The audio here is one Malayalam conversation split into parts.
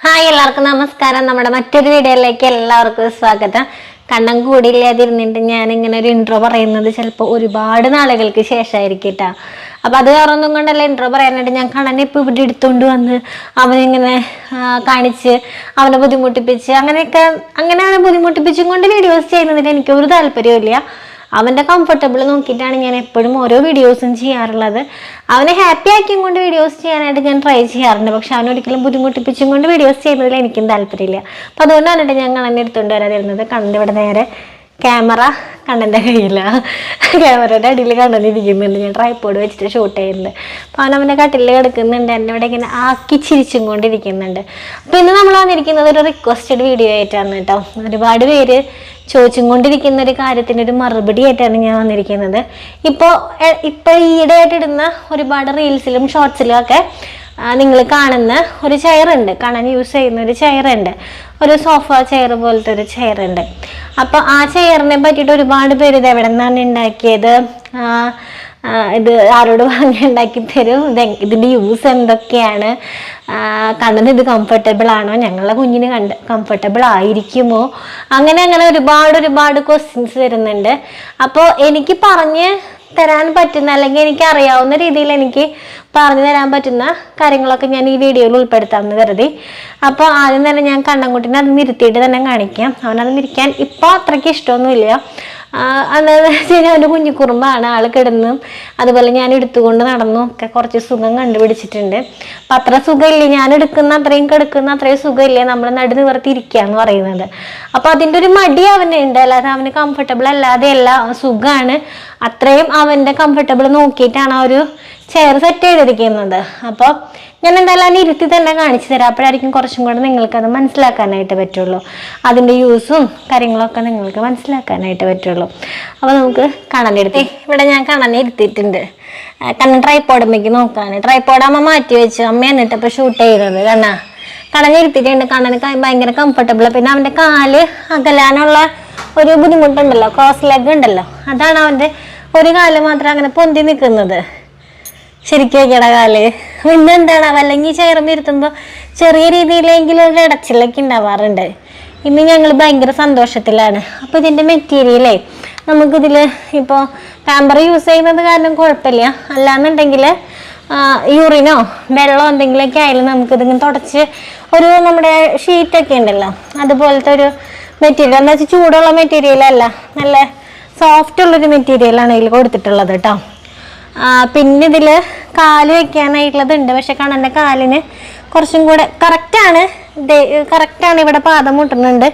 ഹായ് എല്ലാവർക്കും നമസ്കാരം. നമ്മുടെ മറ്റൊരു വീഡിയോയിലേക്ക് എല്ലാവർക്കും സ്വാഗതം. കണ്ണം കൂടിയില്ലാതിരുന്നിട്ട് ഞാൻ ഇങ്ങനെ ഒരു ഇൻട്രോ പറയുന്നത് ചിലപ്പോൾ ഒരുപാട് നാളുകൾക്ക് ശേഷമായിരിക്കും കേട്ടോ അപ്പം അത് കാരണമൊന്നും കൊണ്ടല്ല ഇൻട്രോ പറയാനായിട്ട് ഞാൻ കണ്ണനെ ഇപ്പോൾ ഇവിടെ എടുത്തുകൊണ്ട് വന്ന് അവനിങ്ങനെ കാണിച്ച് അവനെ ബുദ്ധിമുട്ടിപ്പിച്ച് അങ്ങനെയൊക്കെ അങ്ങനെ അവനെ ബുദ്ധിമുട്ടിപ്പിച്ചും കൊണ്ട് വീഡിയോസ് ചെയ്യുന്നതിന് എനിക്കൊരു താല്പര്യമില്ല അവന്റെ കംഫർട്ടബിൾ നോക്കിയിട്ടാണ് ഞാൻ എപ്പോഴും ഓരോ വീഡിയോസും ചെയ്യാറുള്ളത്. അവനെ ഹാപ്പി ആക്കിയും കൊണ്ട് വീഡിയോസ് ചെയ്യാനായിട്ട് ഞാൻ ട്രൈ ചെയ്യാറുണ്ട്. പക്ഷെ അവനൊരിക്കലും ബുദ്ധിമുട്ടിപ്പിച്ചും കൊണ്ട് വീഡിയോസ് ചെയ്യുന്നതിൽ എനിക്കും താല്പര്യമില്ല. അപ്പം അതുകൊണ്ടാണ് കേട്ടോ ഞാൻ എന്നെ എടുത്തുകൊണ്ട് വരാതിരുന്നത്. കണ്ണിന്റെ ഇവിടെ നേരെ ക്യാമറ കണ്ണന്റെ കയ്യിലാണ് ക്യാമറയുടെ അടിയിൽ കണ്ണിരിക്കുന്നുണ്ട് ഞാൻ ട്രൈപ്പോഡ് വെച്ചിട്ട് ഷൂട്ട് ചെയ്യുന്നുണ്ട്. അപ്പോൾ അവൻ അവന്റെ കട്ടിലിൽ കിടക്കുന്നുണ്ട്. എന്നെ ഇവിടെ ഇങ്ങനെ ആക്കി ചിരിച്ചും കൊണ്ടിരിക്കുന്നുണ്ട്. അപ്പോൾ ഇന്ന് നമ്മൾ വന്നിരിക്കുന്നത് ഒരു റിക്വസ്റ്റഡ് വീഡിയോ ആയിട്ടാണ് കേട്ടോ. ഒരുപാട് പേര് ചോദിച്ചും കൊണ്ടിരിക്കുന്ന ഒരു കാര്യത്തിന്റെ ഒരു മറുപടി ആയിട്ടാണ് ഞാൻ വന്നിരിക്കുന്നത്. ഇപ്പോൾ ഇപ്പോൾ ഈയിടെയായിട്ട് ഇടുന്ന ഒരുപാട് റീൽസിലും ഷോർട്സിലും ഒക്കെ നിങ്ങൾ കാണുന്ന ഒരു ചെയർ ഉണ്ട് കാണാൻ യൂസ് ചെയ്യുന്ന ഒരു ചെയർ ഉണ്ട് ഒരു സോഫ ചെയർ പോലത്തെ ഒരു ചെയർ ഉണ്ട് അപ്പോൾ ആ ചെയറിനെ പറ്റിയിട്ട് ഒരുപാട് പേര് ഇത് എവിടെ നിന്നാണ് ഉണ്ടാക്കിയത് ഇത് ആരോട് വാങ്ങി ഉണ്ടാക്കി തരും. ഇത് ഇതിന്റെ യൂസ് എന്തൊക്കെയാണ്? കണ്ണന് ഇത് കംഫർട്ടബിൾ ആണോ? ഞങ്ങളുടെ കുഞ്ഞിന് കണ്ട് കംഫർട്ടബിൾ ആയിരിക്കുമോ? അങ്ങനെ അങ്ങനെ ഒരുപാട് ഒരുപാട് ക്വസ്റ്റ്യൻസ് വരുന്നുണ്ട്. അപ്പോൾ എനിക്ക് പറഞ്ഞ് തരാൻ പറ്റുന്ന അല്ലെങ്കിൽ എനിക്ക് അറിയാവുന്ന രീതിയിൽ എനിക്ക് പറഞ്ഞു തരാൻ പറ്റുന്ന കാര്യങ്ങളൊക്കെ ഞാൻ ഈ വീഡിയോയിൽ ഉൾപ്പെടുത്താമെന്ന് കരുതി. അപ്പോൾ ആദ്യം തന്നെ ഞാൻ കണ്ണൻകുട്ടിനെ അത് നിരുത്തിയിട്ട് തന്നെ കാണിക്കാം. അവനത് മിരിക്കാൻ ഇപ്പോൾ അത്രയ്ക്ക് ഇഷ്ടമൊന്നുമില്ല. വെച്ച് കഴിഞ്ഞാൽ അവന്റെ കുഞ്ഞിക്കുറുമ്പാണ്. ആൾ കിടന്നും അതുപോലെ ഞാൻ എടുത്തുകൊണ്ട് നടന്നു. ഒക്കെ കുറച്ച് സുഖം കണ്ടുപിടിച്ചിട്ടുണ്ട്. അപ്പം അത്ര സുഖമില്ലേ? ഞാൻ എടുക്കുന്ന അത്രയും കിടക്കുന്ന അത്രയും സുഖമില്ലേ? നമ്മൾ നടു നിവർത്തി ഇരിക്കുക എന്ന് പറയുന്നത്. അപ്പോൾ അതിന്റെ ഒരു മടി അവനുണ്ട് അല്ലാതെ അവന് കംഫർട്ടബിൾ അല്ലാതെ അല്ല. സുഖമാണ് അത്രയും അവന്റെ കംഫർട്ടബിൾ നോക്കിയിട്ടാണ് ആ ഒരു ചെയർ സെറ്റ് ചെയ്തിരിക്കുന്നത്. അപ്പോൾ ഞാൻ എന്തായാലും അതിന് ഇരുത്തി തന്നെ കാണിച്ചു തരാം. അപ്പോഴായിരിക്കും കുറച്ചും കൂടെ നിങ്ങൾക്ക് അത് മനസ്സിലാക്കാനായിട്ട് പറ്റുള്ളൂ. അതിന്റെ യൂസും കാര്യങ്ങളൊക്കെ നിങ്ങൾക്ക് മനസ്സിലാക്കാനായിട്ട് പറ്റുള്ളൂ. അപ്പോൾ നമുക്ക് കണ്ണനെടുത്ത് ഇവിടെ ഞാൻ കണ്ണനെ ഇരുത്തിയിട്ടുണ്ട്. കണ്ണൻ ട്രൈപ്പോഡമ്മയ്ക്ക് നോക്കാൻ. ട്രൈപ്പോഡ് അമ്മ മാറ്റി വെച്ചു. അമ്മ എന്നിട്ട് ഇപ്പോൾ ഷൂട്ട് ചെയ്തത് കണ്ണാ. കണ്ണനെ ഇരുത്തിയിട്ടുണ്ട്. കണ്ണന് ഭയങ്കര കംഫർട്ടബിൾ പിന്നെ അവന്റെ കാൽ അകലാനുള്ള ഒരു ബുദ്ധിമുട്ടുണ്ടല്ലോ. ക്രോസ് ലെഗ് ഉണ്ടല്ലോ. അതാണ് അവന്റെ ഒരു കാൽ മാത്രം അങ്ങനെ പൊന്തി നിൽക്കുന്നത്. ശരിക്കും കിടകാൽ കാൽ പിന്നെ എന്താണ്? അല്ലെങ്കിൽ ചേർന്ന് ഇരുത്തുമ്പോൾ ചെറിയ രീതിയിലെങ്കിലും ഒരു ഇടച്ചിലൊക്കെ ഉണ്ടാവാറുണ്ട്. ഇന്ന് ഞങ്ങൾ ഭയങ്കര സന്തോഷത്തിലാണ്. അപ്പോൾ ഇതിന്റെ മെറ്റീരിയലേ നമുക്കിതിൽ ഇപ്പോൾ പാമ്പർ യൂസ് ചെയ്യുന്നത് കാരണം കുഴപ്പമില്ല. അല്ലാന്നുണ്ടെങ്കിൽ യൂറിനോ വെള്ളമോ എന്തെങ്കിലുമൊക്കെ ആയാലും നമുക്കിതിങ്ങനെ തുടച്ച് ഒരു നമ്മുടെ ഷീറ്റൊക്കെ ഉണ്ടല്ലോ അതുപോലത്തെ ഒരു മെറ്റീരിയൽ എന്താ വെച്ചാൽ ചൂടുള്ള മെറ്റീരിയലല്ല നല്ല സോഫ്റ്റ് ഉള്ളൊരു മെറ്റീരിയലാണ് ഇതിൽ കൊടുത്തിട്ടുള്ളത് കേട്ടോ പിന്നെ ഇതിൽ കാൽ വയ്ക്കാനായിട്ടുള്ളത് ഉണ്ട്. പക്ഷെ കണ്ണന്റെ കാലിന് കുറച്ചും കൂടെ കറക്റ്റാണ് കറക്റ്റാണ് ഇവിടെ പാദം മുട്ടുന്നുണ്ട്.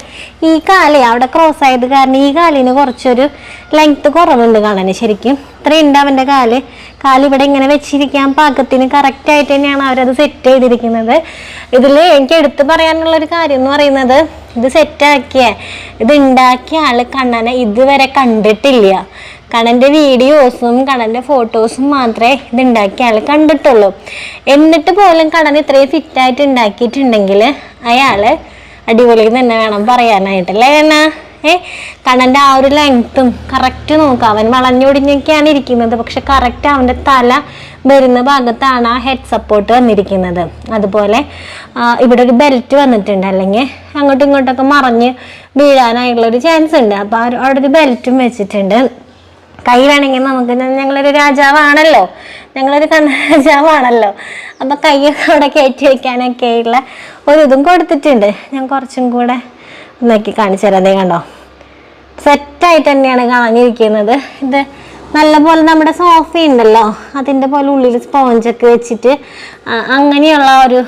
ഈ കാലേ അവിടെ ക്രോസ് ആയത് കാരണം ഈ കാലിന് കുറച്ചൊരു ലെങ്ത്ത് കുറവുണ്ട് കാണാൻ ശരിക്കും. ഇത്രയും ഉണ്ട് അവന്റെ കാൽ. കാൽ ഇവിടെ ഇങ്ങനെ വെച്ചിരിക്കാൻ പാകത്തിന് കറക്റ്റായിട്ട് തന്നെയാണ് അവരത് സെറ്റ് ചെയ്തിരിക്കുന്നത്. ഇതിൽ എനിക്ക് എടുത്തു പറയാനുള്ളൊരു കാര്യം എന്ന് പറയുന്നത് ഇത് സെറ്റാക്കിയ ഇത് ഉണ്ടാക്കിയ ആൾ കണ്ണനെ ഇതുവരെ കണ്ടിട്ടില്ല. കണ്ണന്റെ വീഡിയോസും കണ്ണന്റെ ഫോട്ടോസും മാത്രമേ ഇത് ഉണ്ടാക്കിയ ആൾ കണ്ടിട്ടുള്ളൂ. എന്നിട്ട് പോലും കണ്ണൻ ഇത്രയും ഫിറ്റായിട്ട് ഉണ്ടാക്കിയിട്ടുണ്ടെങ്കിൽ അയാൾ അടിപൊളി തന്നെ വേണം പറയാനായിട്ട്. അല്ലേ കണ്ണ? ഏ? കണ്ണന്റെ ആ ഒരു ലെങ്ത്തും കറക്റ്റ് നോക്കുക അവൻ വളഞ്ഞൊടിഞ്ഞൊക്കെയാണ് ഇരിക്കുന്നത്. പക്ഷെ കറക്റ്റ് അവന്റെ തല വരുന്ന ഭാഗത്താണ് ആ ഹെഡ് സപ്പോർട്ട് വന്നിരിക്കുന്നത്. അതുപോലെ ഇവിടെ ഒരു ബെൽറ്റ് വന്നിട്ടുണ്ട്. അല്ലെങ്കിൽ അങ്ങോട്ടും ഇങ്ങോട്ടൊക്കെ മറിഞ്ഞ് വീഴാനായിട്ടുള്ള ഒരു ചാൻസ് ഉണ്ട്. അപ്പോൾ അവിടെ ഒരു ബെൽറ്റും വെച്ചിട്ടുണ്ട്. കൈ വേണമെങ്കിൽ നമുക്ക് ഞങ്ങളൊരു രാജാവാണല്ലോ. ഞങ്ങളൊരു രാജാവാണല്ലോ അപ്പം കൈയൊക്കെ അവിടെ കയറ്റി വയ്ക്കാനൊക്കെയുള്ള ഒരു ഇതും കൊടുത്തിട്ടുണ്ട്. ഞാൻ കുറച്ചും കൂടെ നോക്കി കാണിച്ചു തരാം. അതേ കണ്ടോ? സെറ്റായിട്ട് തന്നെയാണ് കളഞ്ഞിരിക്കുന്നത്. ഇത് നല്ല പോലെ നമ്മുടെ സോഫ ഉണ്ടല്ലോ. അതിന്റെ പോലെ ഉള്ളിൽ സ്പോഞ്ചൊക്കെ വെച്ചിട്ട് അങ്ങനെയുള്ള ഒരു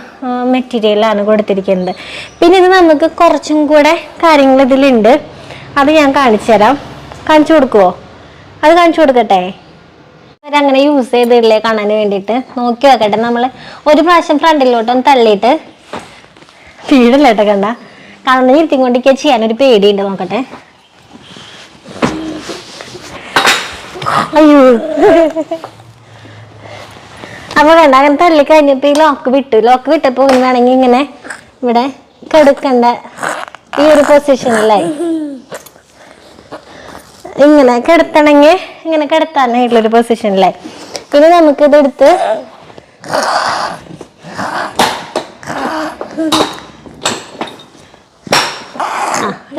മെറ്റീരിയലാണ് കൊടുത്തിരിക്കുന്നത്. പിന്നെ ഇത് നമുക്ക് കുറച്ചും കൂടെ കാര്യങ്ങൾ ഇതിലുണ്ട്. അത് ഞാൻ കാണിച്ചു തരാം. കാണിച്ചു കൊടുക്കുമോ അത് കാണിച്ചു കൊടുക്കട്ടെ? അവരങ്ങനെ യൂസ് ചെയ്തില്ലേ കാണാൻ വേണ്ടിയിട്ട്? നോക്കി വെക്കട്ടെ നമ്മൾ ഒരു പ്രാവശ്യം ഫ്രണ്ടിലോട്ടൊന്ന് തള്ളിയിട്ട്. വീടില്ല കേട്ടോ കണ്ട? കണ്ണു ഇരുത്തി കൊണ്ടിരിക്കുക ചെയ്യാനൊരു പേടിയുണ്ട് നോക്കട്ടെ. അയ്യോ. അപ്പൊ വേണ്ട അങ്ങനെ തള്ളി കഴിഞ്ഞപ്പോ ഈ ലോക്ക് വിട്ടു. ലോക്ക് വിട്ടപ്പോ വേണമെങ്കിൽ ഇങ്ങനെ ഇവിടെ കെടുക്കണ്ട ഈ ഒരു പൊസിഷനിലായി ഇങ്ങനെ കിടത്തണെങ്കിൽ ഇങ്ങനെ കിടത്താനായിട്ടുള്ളൊരു പൊസിഷനിലായി പിന്നെ നമുക്കിതെടുത്ത്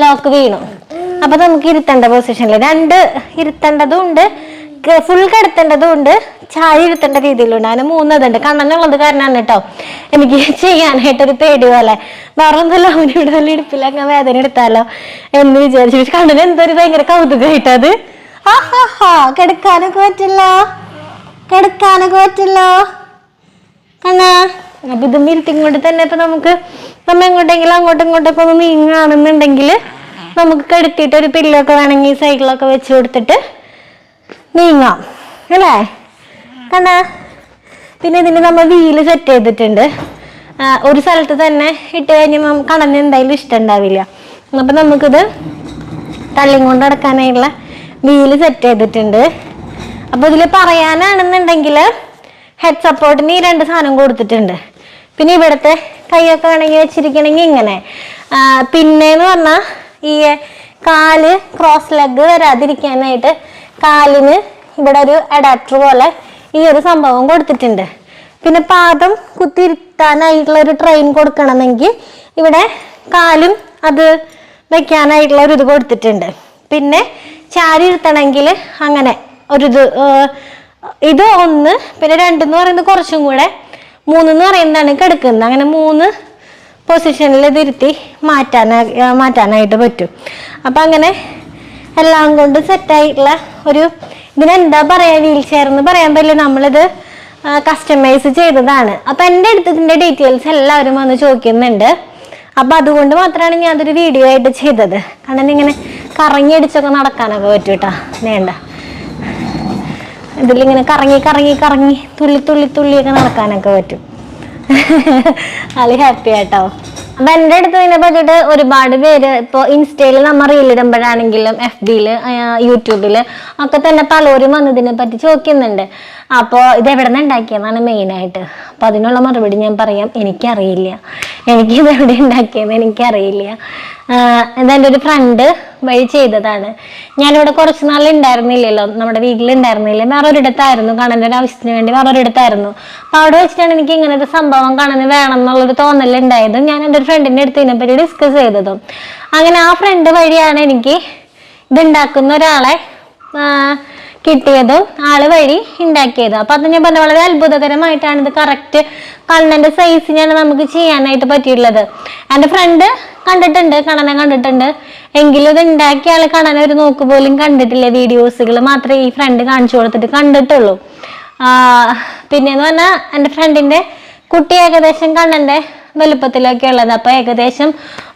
ലോക്ക് വീണു. അപ്പൊ നമുക്ക് ഇരുത്തേണ്ട പൊസിഷനിൽ രണ്ട് ഇരുത്തേണ്ടതും ഉണ്ട്. ഫുൾ കിടത്തേണ്ടതും ഉണ്ട്. ചായ ഇരുത്തേണ്ട രീതിയിലുണ്ട്. അതിന് മൂന്നതുണ്ട്. കണ്ണനുള്ളത് കാരണമാണ് കേട്ടോ എനിക്ക് ചെയ്യാനായിട്ടൊരു പേടി പോലെ. വേറെ അവന് അവനിവിടെ വല്ല ഇടുപ്പില്ല അങ്ങനെ വേദന എടുത്താലോ? എന്ന് വിചാരിച്ചു. കണ്ണന് എന്തൊരു ഭയങ്കര കൗതുകമായിട്ടത് ആഹാഹാ കിടക്കാനൊക്കെ പറ്റില്ല. കിടക്കാനൊക്കെ പറ്റില്ലോ. കണ്ണാ. അപ്പൊ ഇതും കൊണ്ട് തന്നെ ഇപ്പൊ നമുക്ക് നമ്മ എങ്ങോട്ടെങ്കിലും അങ്ങോട്ടും ഇങ്ങോട്ടൊക്കെ ഒന്ന് നീങ്ങുകയാണെന്നുണ്ടെങ്കിൽ നമുക്ക് കെടുത്തിയിട്ട് ഒരു പില്ലൊക്കെ വേണമെങ്കിൽ സൈക്കിളൊക്കെ വെച്ച് കൊടുത്തിട്ട് നീങ്ങാം അല്ലേ? കണ്ണാ പിന്നെ ഇതിന് നമ്മൾ വീൽ സെറ്റ് ചെയ്തിട്ടുണ്ട്. ഒരു സ്ഥലത്ത് തന്നെ ഇട്ട് കഴിഞ്ഞാൽ കണ്ണന് എന്തായാലും ഇഷ്ടം ഉണ്ടാവില്ല. അപ്പൊ നമുക്കിത് തള്ളിയും കൊണ്ട് നടക്കാനായുള്ള വീൽ സെറ്റ് ചെയ്തിട്ടുണ്ട്. അപ്പോൾ ഇതിൽ പറയാനാണെന്നുണ്ടെങ്കിൽ ഹെഡ് സപ്പോർട്ടിന് ഈ രണ്ട് സാധനം കൊടുത്തിട്ടുണ്ട്. പിന്നെ ഇവിടുത്തെ കൈയൊക്കെ വേണമെങ്കിൽ വെച്ചിരിക്കണമെങ്കിൽ ഇങ്ങനെ. പിന്നെ പിന്നെന്ന് പറഞ്ഞാൽ ഈ കാൽ ക്രോസ് ലെഗ് വരാതിരിക്കാനായിട്ട് കാലിന് ഇവിടെ ഒരു അഡാപ്റ്റർ പോലെ ഈ ഒരു സംഭവം കൊടുത്തിട്ടുണ്ട്. പിന്നെ പാദം കുത്തിരുത്താനായിട്ടുള്ള ഒരു ട്രെയിൻ കൊടുക്കണമെങ്കിൽ ഇവിടെ കാലും അത് വെക്കാനായിട്ടുള്ള ഒരു ഇത് കൊടുത്തിട്ടുണ്ട്. പിന്നെ ചാരി ഇരുത്തണമെങ്കിൽ അങ്ങനെ ഒരു ഇത് ഇത് ഒന്ന് പിന്നെ രണ്ടെന്ന് പറയുന്നത് കുറച്ചും കൂടെ മൂന്നെന്ന് പറയുന്നതാണ് കിടക്കുന്നത് അങ്ങനെ മൂന്ന് പൊസിഷനിൽ തിരുത്തി ഇരുത്തി മാറ്റാനാ മാറ്റാനായിട്ട് പറ്റും. അപ്പം അങ്ങനെ എല്ലാം കൊണ്ട് സെറ്റായിട്ടുള്ള ഒരു ഇതിനെന്താ പറയുക വീൽ ചെയർ എന്ന് പറയാൻ പറ്റില്ല. നമ്മളിത് കസ്റ്റമൈസ് ചെയ്തതാണ്. അപ്പം എന്റെ അടുത്ത് ഇതിന്റെ ഡീറ്റെയിൽസ് എല്ലാവരും വന്ന് ചോദിക്കുന്നുണ്ട്. അപ്പം അതുകൊണ്ട് മാത്രമാണ് ഞാൻ അതൊരു വീഡിയോ ആയിട്ട് ചെയ്തത്. കാരണം ഇങ്ങനെ കറങ്ങി അടിച്ചൊക്കെ നടക്കാനൊക്കെ പറ്റും കേട്ടോ വേണ്ട. ഇതിലിങ്ങനെ കറങ്ങി കറങ്ങി കറങ്ങി തുള്ളി തുള്ളി തുള്ളിയൊക്കെ നടക്കാനൊക്കെ പറ്റും. അത് ഹാപ്പി ആട്ടോ. അപ്പൊ എന്റെ അടുത്ത് ഇതിനെ പറ്റിയിട്ട് ഒരുപാട് പേര് ഇപ്പോൾ ഇൻസ്റ്റയിൽ നമ്മൾ റീലിടുമ്പോഴാണെങ്കിലും എഫ് ബിയിൽ യൂട്യൂബിൽ ഒക്കെ തന്നെ പലരും വന്ന് ഇതിനെ പറ്റി ചോദിക്കുന്നുണ്ട്. അപ്പോൾ ഇത് എവിടെ നിന്ന് ഉണ്ടാക്കിയതാണ് മെയിനായിട്ട് അപ്പോൾ അതിനുള്ള മറുപടി ഞാൻ പറയാം. എനിക്കറിയില്ല. എനിക്കിത് എവിടെ ഉണ്ടാക്കിയെന്ന് എനിക്കറിയില്ല. എന്റെ ഒരു ഫ്രണ്ട് വഴി ചെയ്തതാണ്. ഞാനിവിടെ കുറച്ച് നാൾ ഉണ്ടായിരുന്നില്ലല്ലോ നമ്മുടെ വീട്ടിലുണ്ടായിരുന്നില്ല? വേറെ ഒരിടത്തായിരുന്നു കാണാന്റെ ഒരു ആവശ്യത്തിന് വേണ്ടി വേറെ ഒരിടത്തായിരുന്നു അപ്പോൾ അവിടെ വെച്ചിട്ടാണ് എനിക്ക് ഇങ്ങനെ ഒരു സംഭവം കാണാൻ വേണം എന്നുള്ളൊരു തോന്നലുണ്ടായത്. ഞാൻ എന്റെ ഒരു ഫ്രണ്ടിന്റെ അടുത്ത് ഇതിനെപ്പറ്റി ഡിസ്കസ് ചെയ്തതും. അങ്ങനെ ആ ഫ്രണ്ട് വഴിയാണ് എനിക്ക് ഇതുണ്ടാക്കുന്ന ഒരാളെ കിട്ടിയതും ആൾ വഴി ഉണ്ടാക്കിയത്. അപ്പൊ അത് ഞാൻ പറഞ്ഞ വളരെ അത്ഭുതകരമായിട്ടാണ് ഇത് കറക്റ്റ് കണ്ണന്റെ സൈസിനാണ് നമുക്ക് ചെയ്യാനായിട്ട് പറ്റിയിട്ടുള്ളത്. എന്റെ ഫ്രണ്ട് കണ്ടിട്ടുണ്ട് കണ്ണനെ കണ്ടിട്ടുണ്ട്. എങ്കിലും ഇത് ഉണ്ടാക്കിയ ആൾ കണ്ണനെ ഒരു നോക്ക് പോലും കണ്ടിട്ടില്ല. വീഡിയോസുകൾ മാത്രമേ ഈ ഫ്രണ്ട് കാണിച്ചു കൊടുത്തിട്ട് കണ്ടിട്ടുള്ളൂ. പിന്നെന്ന് പറഞ്ഞാൽ എന്റെ ഫ്രണ്ടിന്റെ കുട്ടി ഏകദേശം കണ്ണന്റെ വലുപ്പത്തിലൊക്കെ ഉള്ളത്. അപ്പൊ ഏകദേശം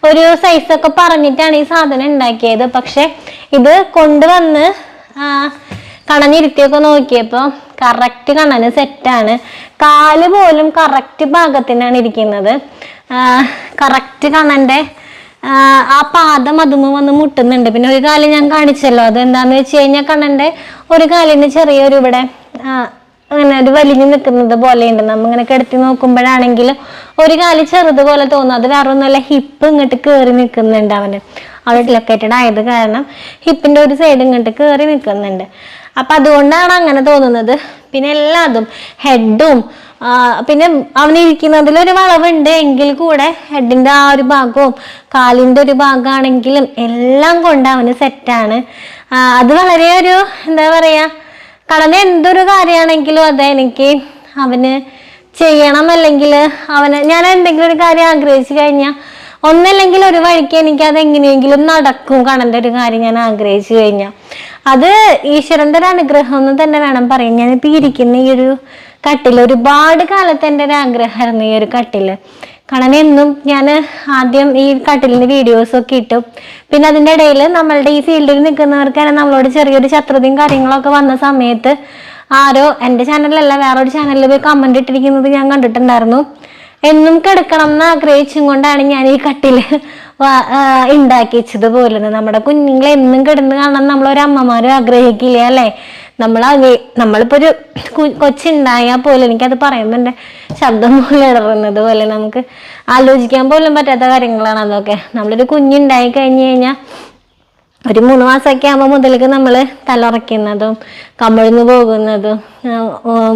ഒരു സൈസൊക്കെ പറഞ്ഞിട്ടാണ് ഈ സാധനം ഉണ്ടാക്കിയത്. പക്ഷെ ഇത് കൊണ്ടുവന്ന് ആ, നോക്കിയപ്പോ കറക്റ്റ് കണ്ണന് സെറ്റാണ് കാൽ പോലും കറക്റ്റ് ഭാഗത്തിനാണ് ഇരിക്കുന്നത്. കറക്റ്റ് കണ്ണന്റെ ആ, പാദം അതുമ്മ വന്ന് മുട്ടുന്നുണ്ട്. പിന്നെ ഒരു കാലം ഞാൻ കാണിച്ചല്ലോ. അത് എന്താന്ന് വെച്ച് കഴിഞ്ഞാൽ കണ്ണന്റെ ഒരു കാലിന് ചെറിയൊരു ഇവിടെ അങ്ങനെ ഒരു വലിഞ്ഞു നിൽക്കുന്നത് പോലെയുണ്ട്. നമ്മ ഇങ്ങനെ കിടത്തി നോക്കുമ്പോഴാണെങ്കിൽ ഒരു കാൽ ചെറുതുപോലെ തോന്നും. അത് വേറെ ഒന്നുമല്ല ഹിപ്പ് ഇങ്ങോട്ട് കയറി നിൽക്കുന്നുണ്ട് അവന്. അവിടെ ലൊക്കേറ്റഡ് ആയത് കാരണം ഹിപ്പിന്റെ ഒരു സൈഡ് ഇങ്ങോട്ട് കയറി നിൽക്കുന്നുണ്ട്. അപ്പൊ അതുകൊണ്ടാണ് അങ്ങനെ തോന്നുന്നത്. പിന്നെ എല്ലാതും ഹെഡും പിന്നെ അവനിരിക്കുന്നതിൽ ഒരു വളവുണ്ട് എങ്കിൽ കൂടെ ഹെഡിന്റെ ആ ഒരു ഭാഗവും കാലിന്റെ ഒരു ഭാഗമാണെങ്കിലും എല്ലാം കൊണ്ട് അവന് സെറ്റാണ് അത് വളരെ ഒരു എന്താ പറയാ കടന്ന എന്തൊരു കാര്യമാണെങ്കിലും അത് എനിക്ക് അവന് ചെയ്യണം അല്ലെങ്കിൽ അവന് ഞാൻ എന്തെങ്കിലും ഒരു കാര്യം ആഗ്രഹിച്ചു കഴിഞ്ഞാൽ ഒന്നല്ലെങ്കിൽ ഒരു വഴിക്ക് എനിക്ക് അത് എങ്ങനെയെങ്കിലും നടക്കും കാണേണ്ട ഒരു കാര്യം ഞാൻ ആഗ്രഹിച്ചു കഴിഞ്ഞാൽ അത് ഈശ്വരന്റെ ഒരു അനുഗ്രഹം എന്ന് തന്നെ വേണം പറയാൻ. ഞാനിപ്പോ ഇരിക്കുന്ന ഈ ഒരു കട്ടിൽ ഒരുപാട് കാലത്ത് എന്റെ ഒരു ആഗ്രഹമായിരുന്നു ഈ ഒരു കട്ടിൽ. കാരണം എന്നും ഞാൻ ആദ്യം ഈ കട്ടിലിന്റെ വീഡിയോസ് ഒക്കെ ഇട്ടു. പിന്നെ അതിന്റെ ഇടയിൽ നമ്മളുടെ ഈ ഫീൽഡിൽ നിൽക്കുന്നവർക്ക് തന്നെ നമ്മളോട് ചെറിയൊരു ശത്രുതയും കാര്യങ്ങളൊക്കെ വന്ന സമയത്ത് ആരോ എന്റെ ചാനലിലല്ല വേറൊരു ചാനലിൽ പോയി കമന്റ് ഇട്ടിരിക്കുന്നത് ഞാൻ കണ്ടിട്ടുണ്ടായിരുന്നു. എന്നും കിടക്കണം എന്ന് ആഗ്രഹിച്ചും കൊണ്ടാണ് ഞാൻ ഈ ആ, ഉണ്ടാക്കി വെച്ചത് പോലും നമ്മുടെ കുഞ്ഞുങ്ങളെ എന്നും കിടന്ന് കാണാൻ നമ്മളൊരു അമ്മമാരും ആഗ്രഹിക്കില്ല അല്ലേ? നമ്മൾ നമ്മളിപ്പോ ഒരു കൊച്ചുണ്ടായാൽ പോലും എനിക്കത് പറയുമ്പോൾ എന്റെ ശബ്ദം പോലെ ഇടറുന്നത് പോലെ നമുക്ക് ആലോചിക്കാൻ പോലും പറ്റാത്ത കാര്യങ്ങളാണ് അതൊക്കെ. നമ്മളൊരു കുഞ്ഞുണ്ടായി കഴിഞ്ഞു കഴിഞ്ഞാൽ ഒരു മൂന്ന് മാസമൊക്കെ ആകുമ്പോൾ മുതലേക്ക് നമ്മൾ തലറയ്ക്കുന്നതും കമിഴ്ന്നു പോകുന്നതും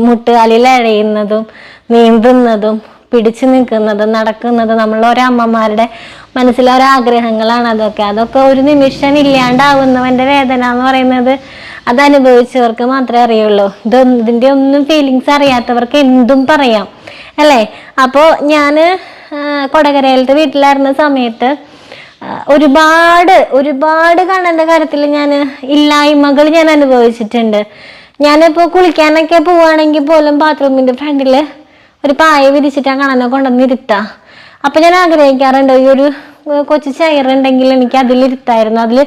മുട്ടുകാലിൽ അഴയുന്നതും നീന്തുന്നതും പിടിച്ചു നിൽക്കുന്നത് നടക്കുന്നത് നമ്മൾ മനസ്സിലൊരാഗ്രഹങ്ങളാണ് അതൊക്കെ. അതൊക്കെ ഒരു നിമിഷം ഇല്ലാണ്ടാവുന്നവന്റെ വേദന എന്ന് പറയുന്നത് അത് അനുഭവിച്ചവർക്ക് മാത്രമേ അറിയുള്ളൂ. ഇത് ഇതിന്റെ ഒന്നും ഫീലിങ്സ് അറിയാത്തവർക്ക് എന്തും പറയാം. അല്ലേ? അപ്പോൾ ഞാൻ കൊടകരയിലത്തെ വീട്ടിലായിരുന്ന സമയത്ത് ഒരുപാട് ഒരുപാട് കാണേണ്ട കാര്യത്തിൽ ഞാൻ ഇല്ലായ്മകൾ ഞാൻ അനുഭവിച്ചിട്ടുണ്ട്. ഞാനിപ്പോൾ കുളിക്കാനൊക്കെ പോവുകയാണെങ്കിൽ പോലും ബാത്റൂമിന്റെ ഫ്രണ്ടിൽ ഒരു പായ വിരിച്ചിട്ട് ആ കണ്ണനെ കൊണ്ടുവന്ന് ഇരുത്താം അപ്പൊ ഞാൻ ആഗ്രഹിക്കാറുണ്ട് ഈ ഒരു കൊച്ചു ചെയറുണ്ടെങ്കിൽ എനിക്ക് അതിലിരുത്തായിരുന്നു. അതിൽ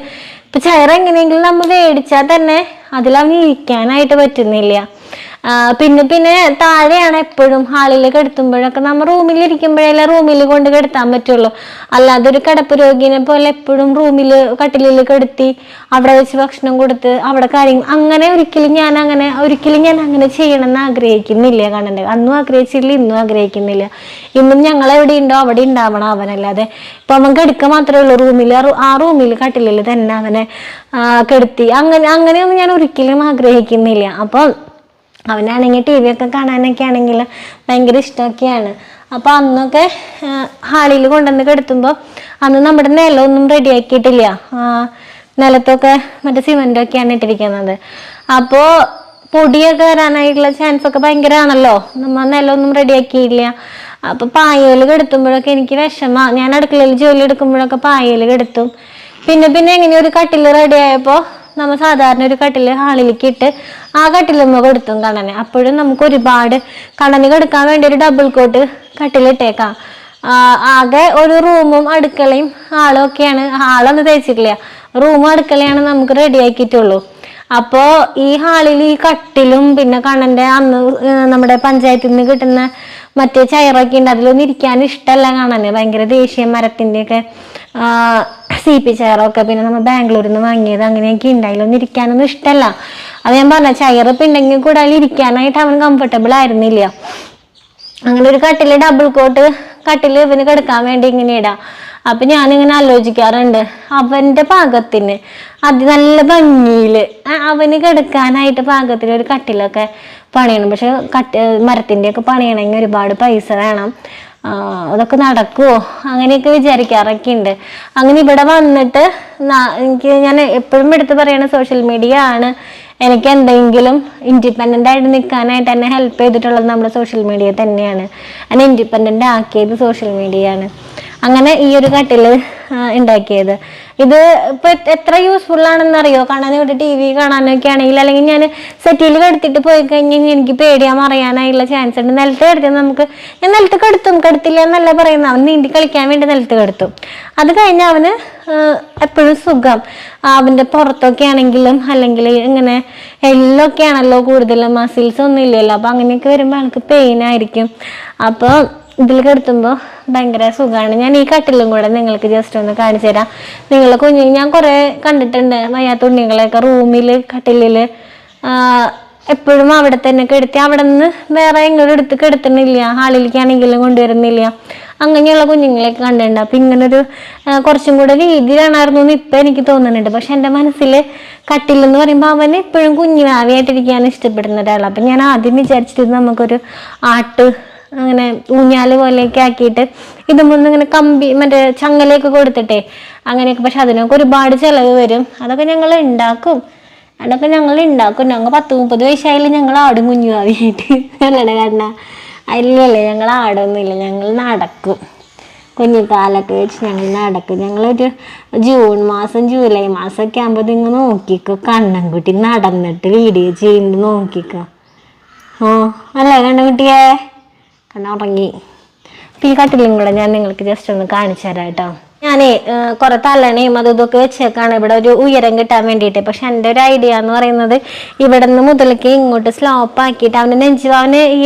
ഇപ്പൊ ചെയർ എങ്ങനെയെങ്കിലും നമ്മൾ മേടിച്ചാൽ തന്നെ അതിലവന് ഇരിക്കാനായിട്ട് പറ്റുന്നില്ല. പിന്നെ പിന്നെ താഴെയാണ് എപ്പോഴും ഹാളിൽ കിടത്തുമ്പോഴൊക്കെ നമ്മൾ റൂമിൽ ഇരിക്കുമ്പോഴല്ലേ റൂമിൽ കൊണ്ട് കിടത്താൻ പറ്റുള്ളൂ. അല്ലാതെ ഒരു കിടപ്പ് രോഗിനെ പോലെ എപ്പോഴും റൂമിൽ കട്ടിലിൽ കിടത്തി അവിടെ വെച്ച് ഭക്ഷണം കൊടുത്ത് അവിടെ കാര്യങ്ങൾ അങ്ങനെ ഒരിക്കലും ഞാൻ അങ്ങനെ ഒരിക്കലും ഞാൻ അങ്ങനെ ചെയ്യണമെന്ന് ആഗ്രഹിക്കുന്നില്ല കണ്ണന്റെ. അന്നും ആഗ്രഹിച്ചില്ല ഇന്നും ആഗ്രഹിക്കുന്നില്ല. ഇന്നും ഞങ്ങൾ എവിടെ ഉണ്ടോ അവിടെ ഉണ്ടാവണം അവനല്ലാതെ. ഇപ്പൊ അവൻ കിടക്കുക മാത്രമേ ഉള്ളൂ റൂമിൽ. ആ റൂമിൽ കട്ടിലിൽ തന്നെ അവനെ കെടുത്തി. അങ്ങനെ അങ്ങനെയൊന്നും ഞാൻ ഒരിക്കലും ആഗ്രഹിക്കുന്നില്ല. അപ്പോൾ അവനാണെങ്കിൽ ടി വി ഒക്കെ കാണാനൊക്കെ ആണെങ്കിൽ ഭയങ്കര ഇഷ്ടമൊക്കെയാണ്. അപ്പോൾ അന്നൊക്കെ ഹാളിൽ കൊണ്ടുവന്ന് കിടത്തുമ്പോൾ അന്ന് നമ്മുടെ നിലമൊന്നും റെഡി ആക്കിയിട്ടില്ല. ആ, നിലത്തൊക്കെ മറ്റേ സിമെന്റൊക്കെയാണ് ഇട്ടിരിക്കുന്നത്. അപ്പോൾ പൊടിയൊക്കെ വരാനായിട്ടുള്ള ചാൻസ് ഒക്കെ ഭയങ്കരമാണല്ലോ നമ്മൾ നിലമൊന്നും റെഡി ആക്കിയില്ല. അപ്പൊ പായയിൽ കെടുത്തുമ്പോഴൊക്കെ എനിക്ക് വിഷമ. ഞാൻ അടുക്കളയിൽ ജോലി എടുക്കുമ്പോഴൊക്കെ പായയിൽ കെടുത്തും. പിന്നെ പിന്നെ എങ്ങനെ ഒരു കട്ടിൽ റെഡി ആയപ്പോൾ നമ്മൾ സാധാരണ ഒരു കട്ടിൽ ഹാളിലേക്ക് ഇട്ട് ആ കട്ടിലുമ്മ കൊടുത്തും കണ്ണനെ. അപ്പോഴും നമുക്ക് ഒരുപാട് കണ്ണന് കെടുക്കാൻ വേണ്ടി ഒരു ഡബിൾ കോട്ട് കട്ടിലിട്ടേക്കാം ആകെ ഒരു റൂമും അടുക്കളയും ഹാളും ഒക്കെയാണ്. ഹാളൊന്നും തേച്ചിട്ടില്ല. റൂമും അടുക്കളയാണ് നമുക്ക് റെഡി ആക്കിയിട്ടുള്ളൂ. അപ്പോൾ ഈ ഹാളിൽ ഈ കട്ടിലും പിന്നെ കണ്ണന്റെ അന്ന് നമ്മുടെ പഞ്ചായത്തിൽ നിന്ന് കിട്ടുന്ന മറ്റേ ചയറൊക്കെ ഉണ്ട്. അതിലൊന്നും ഇരിക്കാൻ ഇഷ്ടമല്ല കാണാൻ ഭയങ്കര ദേഷ്യം മരത്തിന്റെ ഒക്കെ സി പി ചെയറൊക്കെ പിന്നെ നമ്മൾ ബാംഗ്ലൂരിൽ നിന്ന് വാങ്ങിയത് അങ്ങനെയൊക്കെ ഉണ്ടായാലൊന്നും ഇരിക്കാനൊന്നും ഇഷ്ടമല്ല അത് ഞാൻ പറഞ്ഞ ചെയർ ഇപ്പം ഉണ്ടെങ്കിൽ കൂടെ ഇരിക്കാനായിട്ട് അവൻ കംഫർട്ടബിൾ ആയിരുന്നില്ല. അങ്ങനെ ഒരു കട്ടിൽ ഡബിൾ കോട്ട് കട്ടിൽ ഇവന് കിടക്കാൻ വേണ്ടി ഇങ്ങനെ ഇടാം. അപ്പൊ ഞാനിങ്ങനെ ആലോചിക്കാറുണ്ട്. അവന്റെ പാകത്തിന് അത് നല്ല ഭംഗിയിൽ അവന് കിടക്കാനായിട്ട് പാകത്തിന് ഒരു കട്ടിലൊക്കെ പണിയണം. പക്ഷെ കട്ട് മരത്തിന്റെ ഒക്കെ പണിയണമെങ്കിൽ ഒരുപാട് പൈസ വേണം. അതൊക്കെ നടക്കുമോ അങ്ങനെയൊക്കെ വിചാരിക്കാറൊക്കെ ഉണ്ട് അങ്ങനെ ഇവിടെ വന്നിട്ട് എനിക്ക് ഞാൻ എപ്പോഴും എടുത്ത് പറയണ സോഷ്യൽ മീഡിയ ആണ്. എനിക്ക് എന്തെങ്കിലും ഇൻഡിപെൻഡന്റ് ആയിട്ട് നിൽക്കാനായിട്ട് എന്നെ ഹെൽപ്പ് ചെയ്തിട്ടുള്ളത് നമ്മുടെ സോഷ്യൽ മീഡിയ തന്നെയാണ്. എന്നെ ഇൻഡിപെൻഡന്റ് ആക്കിയത് സോഷ്യൽ മീഡിയ ആണ്. അങ്ങനെ ഈ ഒരു കട്ടിൽ ഉണ്ടാക്കിയത്. ഇത് ഇപ്പൊ എത്ര യൂസ്ഫുൾ ആണെന്ന് അറിയോ കാണാൻ ഇവിടെ ടി വി കാണാനൊക്കെ ആണെങ്കിൽ അല്ലെങ്കിൽ ഞാൻ സെറ്റിൽ കെടുത്തിട്ട് പോയി കഴിഞ്ഞാൽ എനിക്ക് പേടിയാ മറിയാനായുള്ള ചാൻസ് ഉണ്ട്. നിലത്ത് കെടുത്തി നമുക്ക് ഞാൻ നിലത്ത് കെടുത്തും. കെടുത്തില്ല എന്നല്ല പറയുന്നത്. അവൻ നീന്തി കളിക്കാൻ വേണ്ടി നിലത്ത് കെടുത്തും. അത് കഴിഞ്ഞ് അവന് എപ്പോഴും സുഖം. അവന്റെ പുറത്തൊക്കെ ആണെങ്കിലും അല്ലെങ്കിൽ ഇങ്ങനെ എല്ലൊക്കെ ആണല്ലോ കൂടുതലും മസിൽസ് ഒന്നും ഇല്ലല്ലോ. അപ്പൊ അങ്ങനെയൊക്കെ വരുമ്പോൾ അവൾക്ക് പെയിൻ ആയിരിക്കും. അപ്പോൾ ഇതിൽ കിടത്തുമ്പോൾ ഭയങ്കര സുഖമാണ് ഞാൻ ഈ കട്ടിലും കൂടെ നിങ്ങൾക്ക് ജസ്റ്റ് ഒന്ന് കാണിച്ചു തരാം. നിങ്ങൾ കുഞ്ഞു ഞാൻ കുറേ കണ്ടിട്ടുണ്ട്. വയ്യാത്ത ഉണ്ണികളെയൊക്കെ റൂമിൽ കട്ടിലിൽ എപ്പോഴും അവിടെ തന്നെ കെടുത്തി. അവിടെ നിന്ന് വേറെ എങ്ങോട്ടും എടുത്ത് കിടത്തുന്നില്ല. ഹാളിലേക്കാണെങ്കിലും കൊണ്ടുവരുന്നില്ല. അങ്ങനെയുള്ള കുഞ്ഞുങ്ങളെയൊക്കെ കണ്ടിട്ടുണ്ട്. അപ്പം ഇങ്ങനൊരു കുറച്ചും കൂടെ രീതിയിലാണായിരുന്നു എന്ന് ഇപ്പം എനിക്ക് തോന്നുന്നുണ്ട്. പക്ഷെ എന്റെ മനസ്സിൽ കട്ടിലെന്ന് പറയുമ്പോൾ അവൻ എപ്പോഴും കുഞ്ഞുനാവിയായിട്ടിരിക്കാൻ ഇഷ്ടപ്പെടുന്ന ഒരാളാണ് അപ്പം ഞാൻ ആദ്യം വിചാരിച്ചിട്ട് നമുക്കൊരു ആട്ട് അങ്ങനെ ഊഞ്ഞാൽ പോലെയൊക്കെ ആക്കിയിട്ട് ഇതുമൊന്നും ഇങ്ങനെ കമ്പി മറ്റേ ചങ്ങലയൊക്കെ കൊടുത്തിട്ടേ അങ്ങനെയൊക്കെ. പക്ഷെ അതിനൊക്കെ ഒരുപാട് ചിലവ് വരും. അതൊക്കെ ഞങ്ങൾ ഉണ്ടാക്കും അതൊക്കെ ഞങ്ങൾ ഉണ്ടാക്കും ഞങ്ങൾ പത്ത് മുപ്പത് വയസ്സായാലും ഞങ്ങൾ ആടും കുഞ്ഞുമാവിയായിട്ട് അല്ലട കാരണം അല്ലല്ലേ ഞങ്ങൾ ആടൊന്നുമില്ല. ഞങ്ങൾ നടക്കും. കുഞ്ഞിക്കാലൊക്കെ വെച്ച് ഞങ്ങൾ നടക്കും. ഞങ്ങളൊരു ജൂൺ മാസം ജൂലൈ മാസമൊക്കെ ആകുമ്പോൾ നിങ്ങൾ നോക്കിക്കോ. കണ്ണൻകുട്ടി നടന്നിട്ട് വീഡിയോ ചെയ്യുന്നത് നോക്കിക്കോ. ഓ അല്ലേ കണ്ണുകുട്ടിയെ കണ്ണ ഉറങ്ങി പി കട്ടിലും കൂടെ ഞാൻ നിങ്ങൾക്ക് ജസ്റ്റ് ഒന്ന് കാണിച്ചു തരാം കേട്ടോ ഞാനേ കുറെ തലണയും അതും ഇതൊക്കെ വെച്ചേക്കാണ് ഇവിടെ ഒരു ഉയരം കിട്ടാൻ വേണ്ടിയിട്ട്. പക്ഷെ എന്റെ ഒരു ഐഡിയ എന്ന് പറയുന്നത് ഇവിടെ നിന്ന് മുതലേക്ക് ഇങ്ങോട്ട് സ്ലോപ്പ് ആക്കിയിട്ട് അവന് നെഞ്ചു അവന് ഈ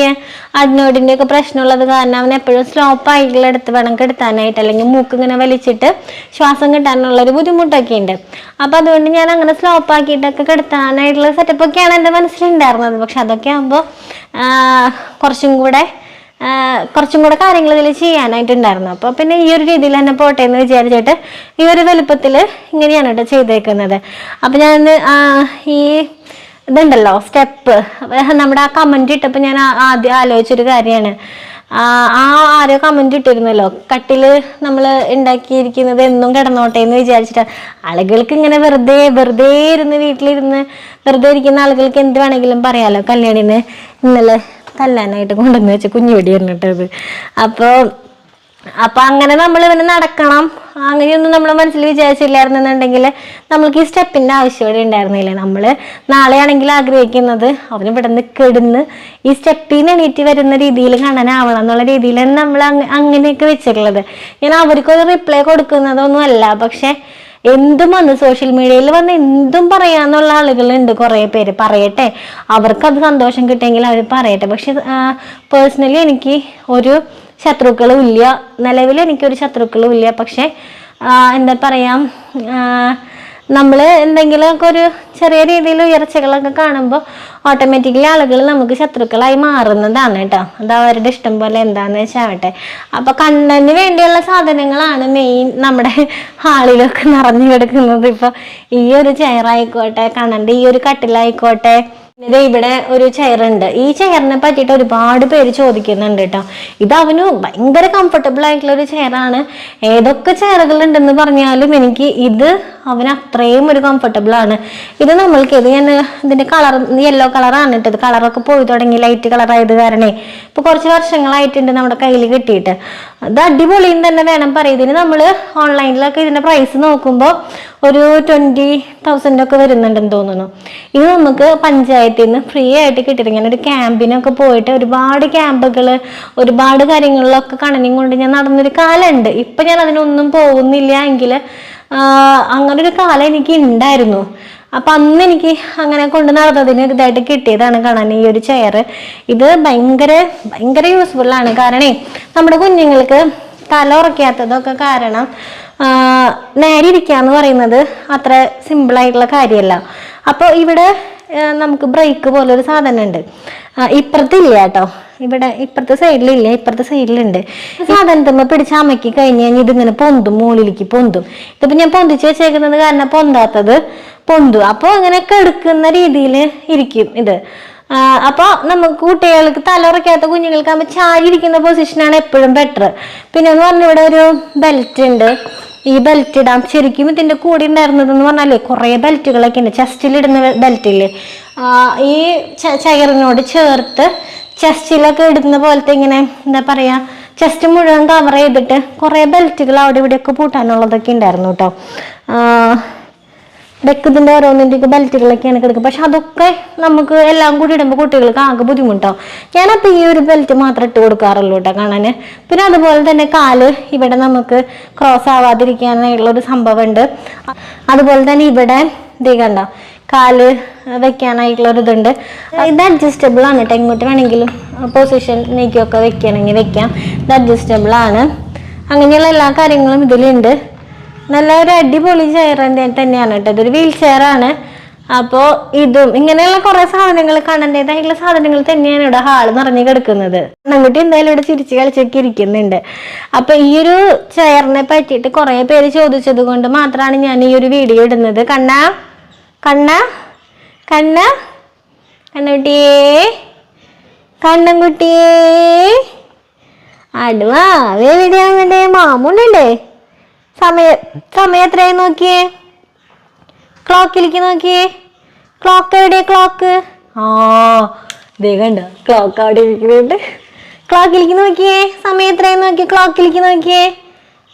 അടിനോടിന്റെ ഒക്കെ പ്രശ്നമുള്ളത് കാരണം അവൻ എപ്പോഴും സ്ലോപ്പ് ആയിട്ടുള്ള എടുത്ത് വേണം കെടുത്താനായിട്ട് അല്ലെങ്കിൽ മൂക്ക് ഇങ്ങനെ വലിച്ചിട്ട് ശ്വാസം കിട്ടാനുള്ള ഒരു ബുദ്ധിമുട്ടൊക്കെ ഉണ്ട്. അപ്പം അതുകൊണ്ട് ഞാൻ അങ്ങനെ സ്ലോപ്പ് ആക്കിയിട്ടൊക്കെ കെടുത്താനായിട്ടുള്ള സെറ്റപ്പൊക്കെയാണ് എന്റെ മനസ്സിലുണ്ടായിരുന്നത്. പക്ഷെ അതൊക്കെ ആകുമ്പോൾ കുറച്ചും കൂടെ കുറച്ചും കൂടെ കാര്യങ്ങൾ ഇതിൽ ചെയ്യാനായിട്ടുണ്ടായിരുന്നു. അപ്പോൾ പിന്നെ ഈ ഒരു രീതിയിൽ തന്നെ പോട്ടെ എന്ന് വിചാരിച്ചിട്ട് ഈ ഒരു വലുപ്പത്തിൽ ഇങ്ങനെയാണ് കേട്ടോ ചെയ്തേക്കുന്നത്. അപ്പം ഞാൻ ഈ ഇതുണ്ടല്ലോ സ്റ്റെപ്പ്. നമ്മുടെ ആ കമന്റ് ഇട്ടപ്പോൾ ഞാൻ ആദ്യം ആലോചിച്ചൊരു കാര്യമാണ്. ആ ആരോ കമന്റ് ഇട്ടിരുന്നല്ലോ കട്ടിൽ നമ്മൾ ഉണ്ടാക്കിയിരിക്കുന്നത് എന്നും കിടന്നോട്ടെ എന്ന് വിചാരിച്ചിട്ട്. ആളുകൾക്ക് ഇങ്ങനെ വെറുതെ വെറുതെ ഇരുന്ന് വീട്ടിലിരുന്ന് വെറുതെ ഇരിക്കുന്ന ആളുകൾക്ക് എന്ത് വേണമെങ്കിലും പറയാമല്ലോ കല്യാണിന്. ഇന്നലെ തല്ലാനായിട്ട് കൊണ്ടുവന്ന് വെച്ച കുഞ്ഞുവെടി എന്നിട്ടത് അപ്പോൾ അപ്പൊ അങ്ങനെ നമ്മൾ ഇവന് നടക്കണം. അങ്ങനെയൊന്നും നമ്മൾ മനസ്സിൽ വിചാരിച്ചില്ലായിരുന്നെന്നുണ്ടെങ്കിൽ നമ്മൾക്ക് ഈ സ്റ്റെപ്പിന്റെ ആവശ്യം ഇവിടെ ഉണ്ടായിരുന്നില്ല. നമ്മൾ നാളെയാണെങ്കിൽ ആഗ്രഹിക്കുന്നത് അവന് ഇവിടെ നിന്ന് കെടുന്ന് ഈ സ്റ്റെപ്പിൽ നിന്ന് എണീറ്റ് വരുന്ന രീതിയിൽ കാണാനാവണം എന്നുള്ള രീതിയിലാണ് നമ്മൾ അങ്ങ- അങ്ങനെയൊക്കെ വെച്ചിട്ടുള്ളത്. ഞാൻ അവർക്കൊരു റിപ്ലൈ കൊടുക്കുന്നതൊന്നുമല്ല. പക്ഷെ എന്തും വന്ന് സോഷ്യൽ മീഡിയയിൽ വന്ന് എന്തും പറയാന്നുള്ള ആളുകളുണ്ട് കുറേ പേര്. പറയട്ടെ. അവർക്കത് സന്തോഷം കിട്ടിയെങ്കിൽ അവർ പറയട്ടെ. പക്ഷെ പേഴ്സണലി എനിക്ക് ഒരു ശത്രുക്കളും ഇല്ല. നിലവിൽ എനിക്കൊരു ശത്രുക്കളും ഇല്ല. പക്ഷെ എന്താ പറയാ നമ്മൾ എന്തെങ്കിലുമൊക്കെ ഒരു ചെറിയ രീതിയിൽ ഉയർച്ചകളൊക്കെ കാണുമ്പോൾ ഓട്ടോമാറ്റിക്കലി ആളുകൾ നമുക്ക് ശത്രുക്കളായി മാറുന്നതാണ് കേട്ടോ. അത് അവരുടെ ഇഷ്ടം പോലെ എന്താന്ന് വെച്ചാവട്ടെ. അപ്പൊ കണ്ണന് വേണ്ടിയുള്ള സാധനങ്ങളാണ് മെയിൻ നമ്മുടെ ഹാളിലൊക്കെ നിറഞ്ഞു കിടക്കുന്നത് ഇപ്പൊ ഈ ഒരു ചെയറായിക്കോട്ടെ കണ്ണന്റെ ഈ ഒരു കട്ടിലായിക്കോട്ടെ ദേ ഇവിടെ ഒരു ചെയറുണ്ട്. ഈ ചെയറിനെ പറ്റിയിട്ട് ഒരുപാട് പേര് ചോദിക്കുന്നുണ്ട് കേട്ടോ ഇത് അവന് ഭയങ്കര കംഫർട്ടബിൾ ആയിട്ടുള്ള ഒരു ചെയറാണ്. ഏതൊക്കെ ചെയറുകൾ ഉണ്ടെന്ന് പറഞ്ഞാലും എനിക്ക് ഇത് അവന് അത്രയും ഒരു കംഫർട്ടബിൾ ആണ്. ഇത് നമ്മൾക്ക് ഇത് ഞാൻ ഇതിന്റെ കളർ യെല്ലോ കളറാണ് ഇട്ടത് കളറൊക്കെ പോയി തുടങ്ങി ലൈറ്റ് കളർ ആയത് കാരണേ. ഇപ്പൊ കുറച്ച് വർഷങ്ങളായിട്ടുണ്ട് നമ്മുടെ കയ്യിൽ കിട്ടിയിട്ട്. അത് അടിപൊളിയും തന്നെ വേണം പറയും ഇതിന് നമ്മൾ ഓൺലൈനിലൊക്കെ ഇതിന്റെ പ്രൈസ് നോക്കുമ്പോൾ ഒരു ട്വന്റി തൗസൻഡ് ഒക്കെ വരുന്നുണ്ടെന്ന് തോന്നുന്നു. ഇത് നമുക്ക് പഞ്ചായത്തിൽ നിന്ന് ഫ്രീ ആയിട്ട് കിട്ടിയിട്ട് ഞാൻ ഒരു ക്യാമ്പിനൊക്കെ പോയിട്ട് ഒരുപാട് ക്യാമ്പുകൾ ഒരുപാട് കാര്യങ്ങളിലൊക്കെ കണനും കൊണ്ട് ഞാൻ നടന്നൊരു കാലമുണ്ട്. ഇപ്പം ഞാൻ അതിനൊന്നും പോകുന്നില്ല എങ്കിൽ അങ്ങനൊരു കാലം എനിക്ക് ഉണ്ടായിരുന്നു. അപ്പം അന്ന് എനിക്ക് അങ്ങനെ കൊണ്ട് നടന്നതിന് ഇതായിട്ട് കിട്ടിയതാണ് കാണാൻ ഈ ഒരു ചെയർ ഇത് ഭയങ്കര ഭയങ്കര യൂസ്ഫുള്ളാണ് കാരണേ നമ്മുടെ കുഞ്ഞുങ്ങൾക്ക് തല ഉറക്കാത്തതൊക്കെ കാരണം നേരെ ഇരിക്കുക എന്ന് പറയുന്നത് അത്ര സിമ്പിളായിട്ടുള്ള കാര്യമല്ല. അപ്പോൾ ഇവിടെ നമുക്ക് ബ്രേക്ക് പോലെ ഒരു സാധനം ഉണ്ട് ഇപ്പുറത്തില്ല കേട്ടോ. ഇവിടെ ഇപ്പുറത്തെ സൈഡിലില്ല ഇപ്പുറത്തെ സൈഡിലുണ്ട് സാധനത്തുമ്പോ പിടിച്ച് അമക്കി കഴിഞ്ഞ് കഴിഞ്ഞാൽ ഇതിങ്ങനെ പൊന്തും മുകളിലേക്ക് പൊന്തും. ഇതിപ്പോ ഞാൻ പൊന്തിച്ച് വെച്ചേക്കുന്നത് കാരണം പൊന്താത്തത് പൊന്തു. അപ്പോൾ അങ്ങനെ കെടുക്കുന്ന രീതിയിൽ ഇരിക്കും ഇത്. അപ്പോൾ അപ്പൊ നമുക്ക് കുട്ടികൾക്ക് തലയുറക്കാത്ത കുഞ്ഞുങ്ങൾക്കാകുമ്പോൾ ചാരി ഇരിക്കുന്ന പൊസിഷനാണ് എപ്പോഴും ബെറ്റർ പിന്നെ എന്ന് പറഞ്ഞാൽ ഇവിടെ ഒരു ബെൽറ്റ് ഉണ്ട്. ഈ ബെൽറ്റ് ഇടാം ശരിക്കും ഇതിന്റെ കൂടെ ഉണ്ടായിരുന്നതെന്ന് പറഞ്ഞാലേ കുറേ ബെൽറ്റുകളൊക്കെ ഉണ്ട് ചെസ്റ്റിലിടുന്ന ബെൽറ്റില്ലേ ബെൽറ്റ് ഈ ചെയറിനോട് ചേർത്ത് ചെസ്റ്റിലൊക്കെ ഇടുന്ന പോലത്തെ ഇങ്ങനെ എന്താ പറയുക ചെസ്റ്റ് മുഴുവൻ കവർ ചെയ്തിട്ട് കുറേ ബെൽറ്റുകൾ അവിടെ ഇവിടെയൊക്കെ പൂട്ടാനുള്ളതൊക്കെ ഉണ്ടായിരുന്നു കേട്ടോ ഡെക്കത്തിന്റെ ഓരോന്നിന്റെയൊക്കെ ബെൽറ്റുകളൊക്കെയാണ് കിടക്കുക. പക്ഷെ അതൊക്കെ നമുക്ക് എല്ലാം കൂടി ഇടുമ്പോൾ കുട്ടികൾക്ക് ആകെ ബുദ്ധിമുട്ടാവും. ഞാനപ്പോൾ ഈ ഒരു ബെൽറ്റ് മാത്രം ഇട്ട് കൊടുക്കാറുള്ളൂ കേട്ടോ കാണാൻ പിന്നെ അതുപോലെ തന്നെ കാൽ ഇവിടെ നമുക്ക് ക്രോസ് ആവാതിരിക്കാനുള്ള ഒരു സംഭവമുണ്ട്. അതുപോലെ തന്നെ ഇവിടെ ഇതേ കണ്ടോ കാൽ വെക്കാനായിട്ടുള്ള ഒരു ഇതുണ്ട്. ഇത് അഡ്ജസ്റ്റബിൾ ആണ് കേട്ടോ. എങ്ങോട്ട് വേണമെങ്കിലും പൊസിഷൻ നീക്കിയൊക്കെ വെക്കണമെങ്കിൽ വെക്കാം. ഇത് അഡ്ജസ്റ്റബിൾ ആണ്. അങ്ങനെയുള്ള എല്ലാ കാര്യങ്ങളും ഇതിലുണ്ട്. നല്ല ഒരു അടിപൊളി ചെയർ തന്നെയാണ് കേട്ടോ. ഇതൊരു വീൽ ചെയർ ആണ്. അപ്പോൾ ഇതും ഇങ്ങനെയുള്ള കുറെ സാധനങ്ങൾ കാണേണ്ടതായിട്ടുള്ള സാധനങ്ങൾ തന്നെയാണ് ഇവിടെ ഹാൾ നിറഞ്ഞു കിടക്കുന്നത്. പെൺകുട്ടി എന്തായാലും ഇവിടെ ചിരിച്ചു കളിച്ചൊക്കെ ഇരിക്കുന്നുണ്ട്. അപ്പൊ ഈ ഒരു ചെയറിനെ പറ്റിയിട്ട് കുറെ പേര് ചോദിച്ചത് കൊണ്ട് മാത്രമാണ് ഞാൻ ഈ ഒരു വീഡിയോ ഇടുന്നത്. കണ്ണ കണ്ണ കണ്ണ കണ്ണുകുട്ടിയേ കണ്ണൻകുട്ടിയേ അടുവാ വേണ്ടേ മാമുണ്ടേ സമയം സമയം എത്രയായി നോക്കിയേ? ക്ലോക്കിലേക്ക് നോക്കിയേ? ക്ലോക്ക് എവിടെ? ക്ലോക്ക് ആ ദേ ക്ലോക്ക് അവിടെ ഇരിക്കുന്നുണ്ട്. ക്ലോക്കിലേക്ക് നോക്കിയേ? സമയം എത്രയായി നോക്കിയേ? ക്ലോക്കിലേക്ക് നോക്കിയേ?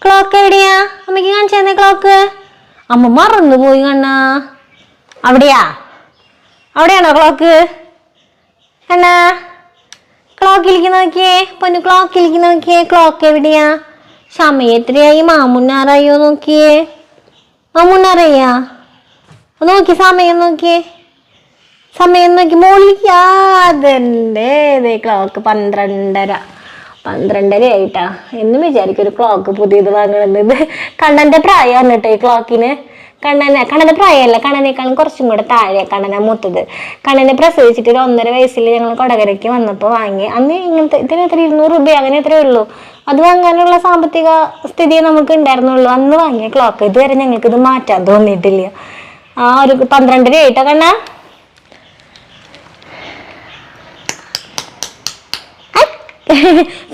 ക്ലോക്ക് എവിടെയാ? അമ്മയ്ക്ക് കാണിച്ചു തന്നെ ക്ലോക്ക് അമ്മ മറന്നു പോയി കണ്ണാ. അവിടെയാ? അവിടെയാണോ ക്ലോക്ക് കണ്ണാ. ക്ലോക്കിലേക്ക് നോക്കിയേ? പൊന്നു ക്ലോക്കിലേക്ക് നോക്കിയേ? ക്ലോക്ക് എവിടെയാ? സമയം എത്രയായി മാമുന്നാറായോ നോക്കിയേ മാമുന്നാറയ്യാ നോക്കി സമയം നോക്കിയേ സമയം നോക്കി. അതല്ലേ ഇതേ ക്ലോക്ക് പന്ത്രണ്ടര. പന്ത്രണ്ടര ആയിട്ടാ. എന്നും വിചാരിക്കും ഒരു ക്ലോക്ക് പുതിയത് വാങ്ങണമെന്നത് കണ്ണന്റെ പ്രായമാണ് കേട്ടോ ഈ ക്ലോക്കിന് കണ്ണനെ കണ്ണന്റെ പ്രായമല്ല. കണ്ണനേക്കാളും കുറച്ചും കൂടെ താഴെ കണ്ണനെ മൂത്തത്. കണ്ണനെ പ്രസവിച്ചിട്ട് ഒരു ഒന്നര വയസ്സിൽ ഞങ്ങൾ കൊടകരയ്ക്ക് വന്നപ്പോൾ വാങ്ങി. അന്ന് ഇങ്ങനത്തെ ഇതിന് എത്ര ഇരുന്നൂറ് രൂപ അങ്ങനെ എത്രയേ ഉള്ളൂ. അത് വാങ്ങാനുള്ള സാമ്പത്തിക സ്ഥിതി നമുക്ക് ഉണ്ടായിരുന്നുള്ളൂ. അന്ന് വാങ്ങിയ ക്ലോക്ക് ഇതുവരെ ഞങ്ങൾക്ക് ഇത് മാറ്റാൻ തോന്നിയിട്ടില്ല. ആ ഒരു പന്ത്രണ്ടര ആയിട്ടോ കണ്ണാ?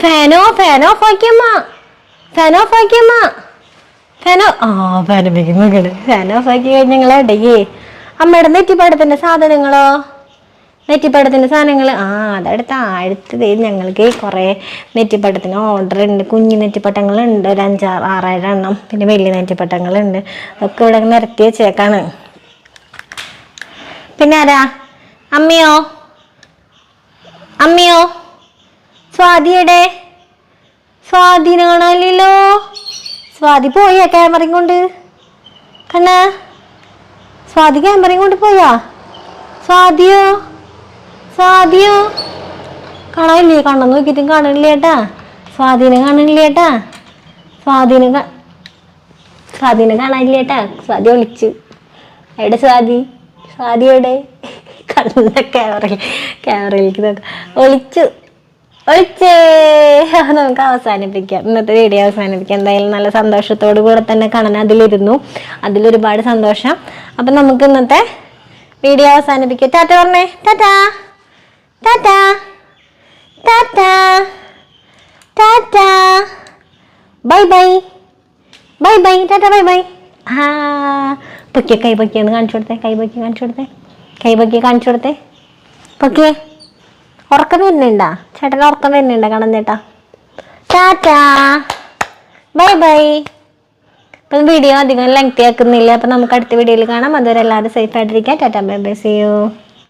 ഫാനോ ഫാനോ ഓഫ് ആക്കിയമ്മ. ഫാൻ ഓഫ് ആക്കിയമ്മ. ഫാനോ ആ ഫാൻ മകൾ ഫാൻ ഓഫ് ആക്കി കഴിഞ്ഞ് ഞങ്ങൾ ഇടയ്ക്ക് അമ്മയുടെ നെറ്റിപ്പാടത്തിന്റെ സാധനങ്ങളോ? നെറ്റിപ്പാടത്തിന്റെ സാധനങ്ങൾ ആ അതെടുത്ത അടുത്തത് ഞങ്ങൾക്ക് കുറേ നെറ്റിപ്പാട്ടത്തിന് ഓർഡർ ഉണ്ട് കുഞ്ഞു നെറ്റിപ്പട്ടങ്ങളുണ്ട്. ഒരു അഞ്ചാറ് ആറായിരം എണ്ണം. പിന്നെ വലിയ നെറ്റിപ്പട്ടങ്ങളുണ്ട്. അതൊക്കെ ഇവിടെ നിരത്തി വെച്ചേക്കാണ്. പിന്നെ ആരാ? അമ്മയോ? അമ്മയോ? സ്വാതിയുടെ? സ്വാധീനമാണല്ലോ സ്വാതി പോയാ ക്യാമറയും കൊണ്ട്. കണ്ണാ സ്വാതി ക്യാമറയും കൊണ്ട് പോയാ? സ്വാതിയോ? സ്വാതിയോ? കാണാനില്ലേ? കണ്ണം നോക്കിയിട്ടും കാണണില്ല ഏട്ടാ? സ്വാധീനം കാണണില്ല ഏട്ടാ? സ്വാധീനം സ്വാധീനം കാണാനില്ല ഏട്ടാ? സ്വാതി ഒളിച്ചു എവിടെ സ്വാതി? സ്വാതി എവിടെ? കണ്ണ ക്യാമറ ക്യാമറയിലേക്ക് നോക്കാം. ഒളിച്ചു ഒളിച്ചേ നമുക്ക് അവസാനിപ്പിക്കാം. ഇന്നത്തെ വീഡിയോ അവസാനിപ്പിക്കാം. എന്തായാലും നല്ല സന്തോഷത്തോടു കൂടെ തന്നെ കാണാൻ അതിലിരുന്നു. അതിലൊരുപാട് സന്തോഷം. അപ്പം നമുക്ക് ഇന്നത്തെ വീഡിയോ അവസാനിപ്പിക്കാം. ടാറ്റ പറഞ്ഞേ. Tata. Tata. Tata. Tata. Bye bye. Bye bye. Tata bye bye. ആ. പൊക്കിയ കൈ പൊക്കിയെന്ന് കാണിച്ചു കൊടുത്തേ. കൈ പൊക്കി കാണിച്ചു കൊടുത്തേ. കൈ പൊക്കി കാണിച്ചു കൊടുത്തേ. പൊക്കിയേ. ഉറക്കം വരുന്നുണ്ടാ? ചേട്ടൻ ഉറക്കം വരുന്നുണ്ടാ? കാണാൻ ചേട്ടാ ടാറ്റാ. Bye bye. അപ്പം വീഡിയോ അധികം ലെങ്തി ആക്കുന്നില്ല. അപ്പം നമുക്ക് അടുത്ത വീഡിയോയിൽ കാണാം. അതുവരെ എല്ലാവരും safe ആയിട്ടിരിക്കാം tata bye bye see you